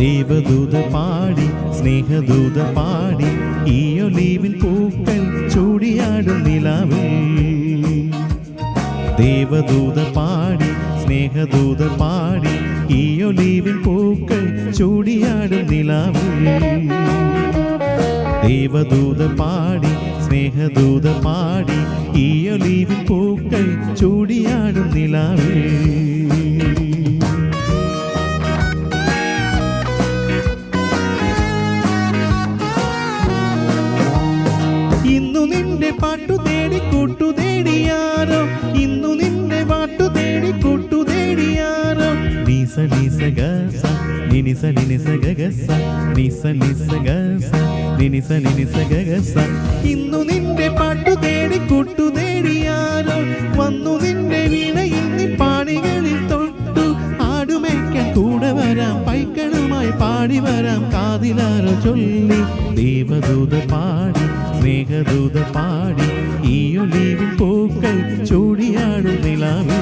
ദേവദൂത പാടി സ്നേഹദൂത പാടി ഈ ഒലീവിൻ പൂക്കൾ ചൂടിയാടും നിലാവിൽ. ദേവദൂത പാടി സ്നേഹദൂത പാടി ഈ ഒലീവിൻ പൂക്കൾ ചൂടിയാടും നിലാവിൽ. ദേവദൂത പാടി സ്നേഹദൂത പാടി ഈ ഒലീവിൻ പൂക്കൾ ചൂടിയാടും നിലാവിൽ. ഇന്നു നിന്റെ പാട്ടു തേടി കൂട്ടു തേടിയാരോ ഇന്നു നിന്റെ പാട്ടു തേടി കൂട്ടു തേടിയാരോ നീസ നീസ ഗസ നിനിസ നിനിസ ഗഗസ നിസ നിസ ഗസ നിനിസ നിനിസ ഗഗസ ഇന്നു നിന്റെ പാട്ടു തേടി കൂട്ടു തേടിയാരോ വന്നു നിന്റെ വീണയിൽ നീ പാണികളിൽ തൊട്ടു. ആടുമേക്കാൻ കൂടെ വരാം പൈക്കളുമായി പാടി വരാം. കാതിലാരോ ചൊല്ലി ദേവദൂത പാടി. മേഘദൂത പാടി ഈ ഒലിവിൽ പൂക്കൾ ചൂടിയാടും നിലാവേ